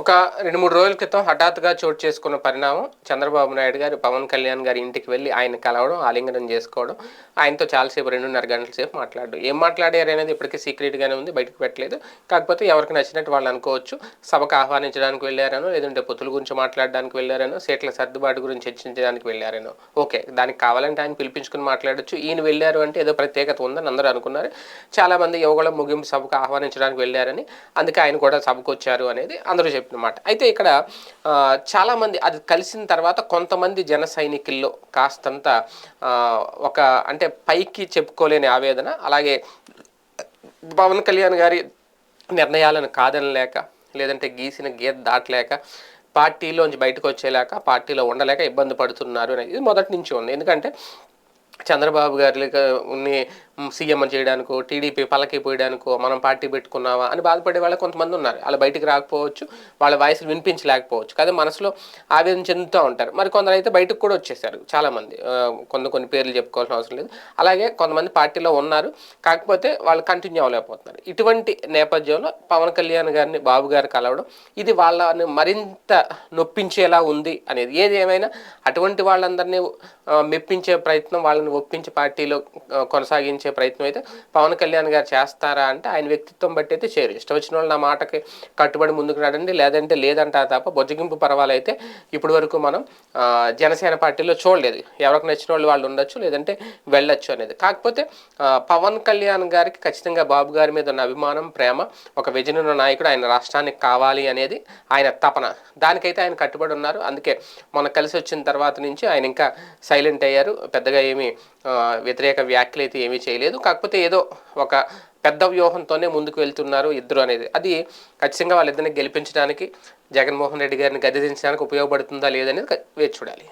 ఒక రెండు మూడు రోజుల క్రితం హఠాత్తుగా చోటు చేసుకున్న పరిణామం చంద్రబాబు నాయుడు గారు పవన్ కళ్యాణ్ గారి ఇంటికి వెళ్ళి ఆయన కలవడం ఆలింగనం చేసుకోవడం ఆయనతో చాలాసేపు రెండున్నర గంటల సేపు మాట్లాడు ఏం మాట్లాడారు అనేది ఇప్పటికీ సీక్రెట్గానే ఉంది బయటకు పెట్టలేదు. కాకపోతే ఎవరికి నచ్చినట్టు వాళ్ళు అనుకోవచ్చు. సభకు ఆహ్వానించడానికి వెళ్ళారనో లేదంటే పొత్తుల గురించి మాట్లాడడానికి వెళ్ళారనో సీట్ల సర్దుబాటు గురించి చర్చించడానికి వెళ్ళారనో. ఓకే దానికి కావాలంటే ఆయన పిలిపించుకుని మాట్లాడొచ్చు. ఈయన వెళ్ళారు అంటే ఏదో ప్రత్యేకత ఉందని అందరూ అనుకున్నారు. చాలామంది యువకుల ముగింపు సభకు ఆహ్వానించడానికి వెళ్ళారని అందుకే ఆయన కూడా సభకు వచ్చారు అనేది అందరూ చెప్పినమాట అయితే ఇక్కడ చాలామంది అది కలిసిన తర్వాత కొంతమంది జన సైనికుల్లో కాస్తంత ఒక అంటే పైకి చెప్పుకోలేని ఆవేదన అలాగే పవన్ కళ్యాణ్ గారి నిర్ణయాలను కాదనలేక లేదంటే గీసిన గీత దాటలేక పార్టీలోంచి బయటకు వచ్చేలేక పార్టీలో ఉండలేక ఇబ్బంది పడుతున్నారు అనేది ఇది మొదటి నుంచి ఉంది. ఎందుకంటే చంద్రబాబు గారి ఉన్ని సీఎం చేయడానికో టీడీపీ పలకి పోయడానికో మనం పార్టీ పెట్టుకున్నావా అని బాధపడే వాళ్ళు కొంతమంది ఉన్నారు. వాళ్ళు బయటికి రాకపోవచ్చు వాళ్ళ వాయిస్లు వినిపించలేకపోవచ్చు. కదా మనసులో ఆవేదన చెందుతూ ఉంటారు. మరి కొందరు అయితే బయటకు కూడా వచ్చేసారు చాలామంది. కొన్ని కొన్ని పేర్లు చెప్పుకోవాల్సిన అవసరం లేదు. అలాగే కొంతమంది పార్టీలో ఉన్నారు. కాకపోతే వాళ్ళు కంటిన్యూ అవ్వలేకపోతున్నారు. ఇటువంటి నేపథ్యంలో పవన్ కళ్యాణ్ గారిని బాబు గారు కలవడం ఇది వాళ్ళని మరింత నొప్పించేలా ఉంది అనేది. ఏది ఏమైనా అటువంటి వాళ్ళందరినీ మెప్పించే ప్రయత్నం వాళ్ళని ఒప్పించి పార్టీలో కొనసాగించే ప్రయత్నం అయితే పవన్ కళ్యాణ్ గారు చేస్తారా అంటే ఆయన వ్యక్తిత్వం బట్టి అయితే చేయరు. ఇష్టం వచ్చిన వాళ్ళు నా మాటకి కట్టుబడి ముందుకు రాడండి లేదంటే లేదంటారు తప్ప బొజ్జగింపు పర్వాలైతే ఇప్పటి వరకు మనం జనసేన పార్టీలో చూడలేదు. ఎవరికి నచ్చిన వాళ్ళు వాళ్ళు ఉండొచ్చు లేదంటే వెళ్ళొచ్చు అనేది. కాకపోతే పవన్ కళ్యాణ్ గారికి ఖచ్చితంగా బాబు గారి మీద ఉన్న అభిమానం ప్రేమ ఒక విజయనున్న ఉన్న నాయకుడు ఆయన రాష్ట్రానికి కావాలి అనేది ఆయన తపన. దానికైతే ఆయన కట్టుబడి ఉన్నారు. అందుకే మొన్న కలిసి వచ్చిన తర్వాత నుంచి ఆయన ఇంకా సైలెంట్ అయ్యారు. పెద్దగా ఏమీ వ్యతిరేక వ్యాఖ్యలు అయితే ఏమీ చేయలేదు. కాకపోతే ఏదో ఒక పెద్ద వ్యూహంతోనే ముందుకు వెళ్తున్నారు ఇద్దరు అనేది. అది ఖచ్చితంగా వాళ్ళిద్దరిని గెలిపించడానికి జగన్మోహన్ రెడ్డి గారిని గద్దెదించడానికి ఉపయోగపడుతుందా లేదనేది వేచి చూడాలి.